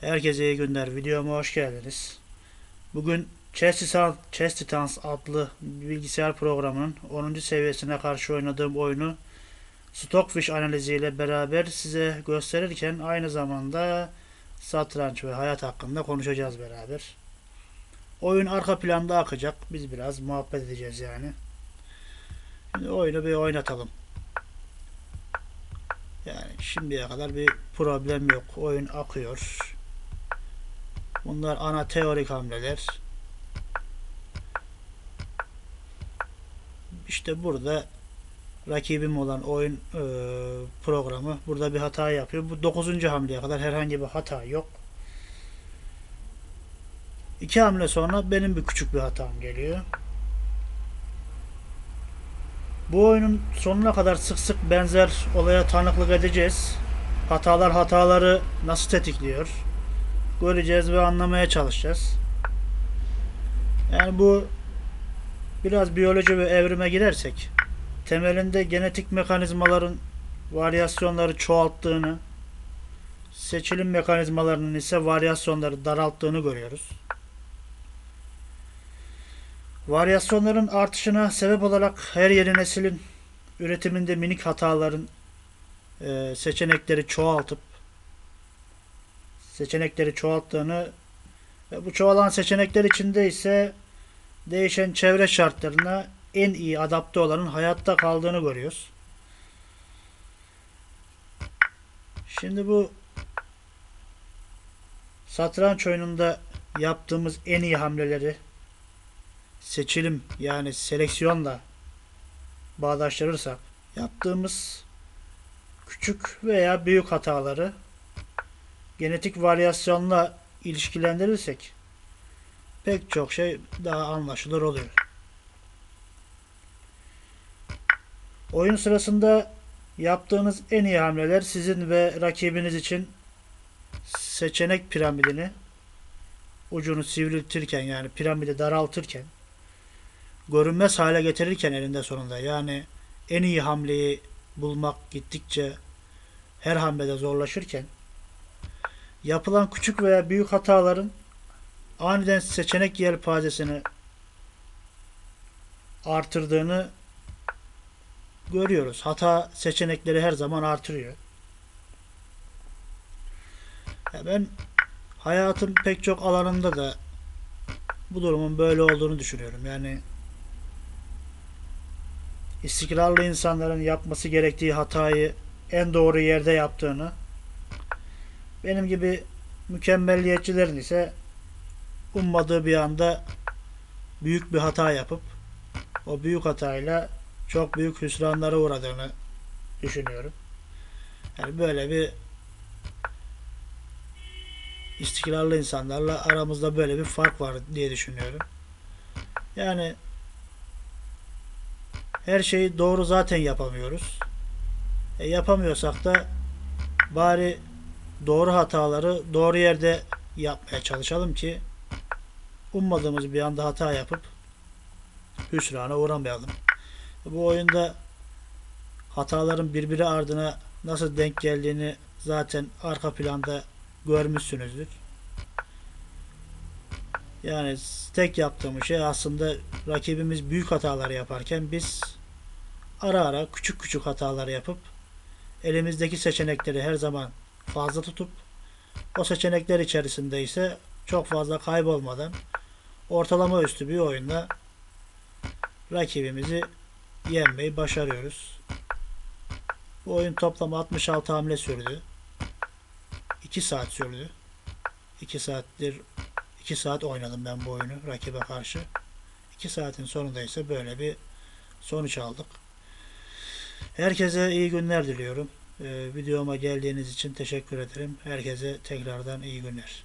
Herkese iyi günler. Videoma hoş geldiniz. Bugün Chess Titans adlı bilgisayar programının 10. seviyesine karşı oynadığım oyunu Stockfish analiziyle beraber size gösterirken aynı zamanda satranç ve hayat hakkında konuşacağız beraber. Oyun arka planda akacak. Biz biraz muhabbet edeceğiz yani. Şimdi oyunu bir oynatalım. Yani şimdiye kadar bir problem yok. Oyun akıyor. Bunlar ana teorik hamleler. İşte burada rakibim olan oyun e, programı burada bir hata yapıyor. Bu 9. hamleye kadar herhangi bir hata yok. İki hamle sonra benim bir küçük bir hatam geliyor. Bu oyunun sonuna kadar sık sık benzer olaya tanıklık edeceğiz. Hatalar hataları nasıl tetikliyor? Göreceğiz ve anlamaya çalışacağız. Yani bu biraz biyoloji ve evrime girersek temelinde genetik mekanizmaların varyasyonları çoğalttığını seçilim mekanizmalarının ise varyasyonları daralttığını görüyoruz. Varyasyonların artışına sebep olarak her yeni neslin üretiminde minik hataların e, seçenekleri çoğaltıp seçenekleri çoğalttığını ve bu çoğalan seçenekler içinde ise değişen çevre şartlarına en iyi adapte olanın hayatta kaldığını görüyoruz. Şimdi bu satranç oyununda yaptığımız en iyi hamleleri seçilim yani seleksiyonla bağdaştırırsak yaptığımız küçük veya büyük hataları genetik varyasyonla ilişkilendirirsek pek çok şey daha anlaşılır oluyor. Oyun sırasında yaptığınız en iyi hamleler sizin ve rakibiniz için seçenek piramidini ucunu sivriltirken yani piramidi daraltırken görünmez hale getirirken elinde sonunda yani en iyi hamleyi bulmak gittikçe her hamlede zorlaşırken yapılan küçük veya büyük hataların aniden seçenek yelpazesini artırdığını görüyoruz. Hata seçenekleri her zaman artırıyor. Ya ben hayatın pek çok alanında da bu durumun böyle olduğunu düşünüyorum. Yani istikrarlı insanların yapması gerektiği hatayı en doğru yerde yaptığını benim gibi mükemmelliyetçilerin ise ummadığı bir anda büyük bir hata yapıp o büyük hatayla çok büyük hüsranlara uğradığını düşünüyorum. Yani böyle bir istikrarlı insanlarla aramızda böyle bir fark var diye düşünüyorum. Yani her şeyi doğru zaten yapamıyoruz. E, yapamıyorsak da bari doğru hataları doğru yerde yapmaya çalışalım ki ummadığımız bir anda hata yapıp hüsrana uğramayalım. Bu oyunda hataların birbiri ardına nasıl denk geldiğini zaten arka planda görmüşsünüzdür. Yani tek yaptığımız şey aslında rakibimiz büyük hatalar yaparken biz ara ara küçük küçük hatalar yapıp elimizdeki seçenekleri her zaman fazla tutup o seçenekler içerisinde ise çok fazla kaybolmadan ortalama üstü bir oyunda rakibimizi yenmeyi başarıyoruz. Bu oyun toplam 66 hamle sürdü. 2 saat sürdü. 2 saattir 2 saat oynadım ben bu oyunu rakibe karşı. 2 saatin sonunda ise böyle bir sonuç aldık. Herkese iyi günler diliyorum. Ee, videoma geldiğiniz için teşekkür ederim. Herkese tekrardan iyi günler.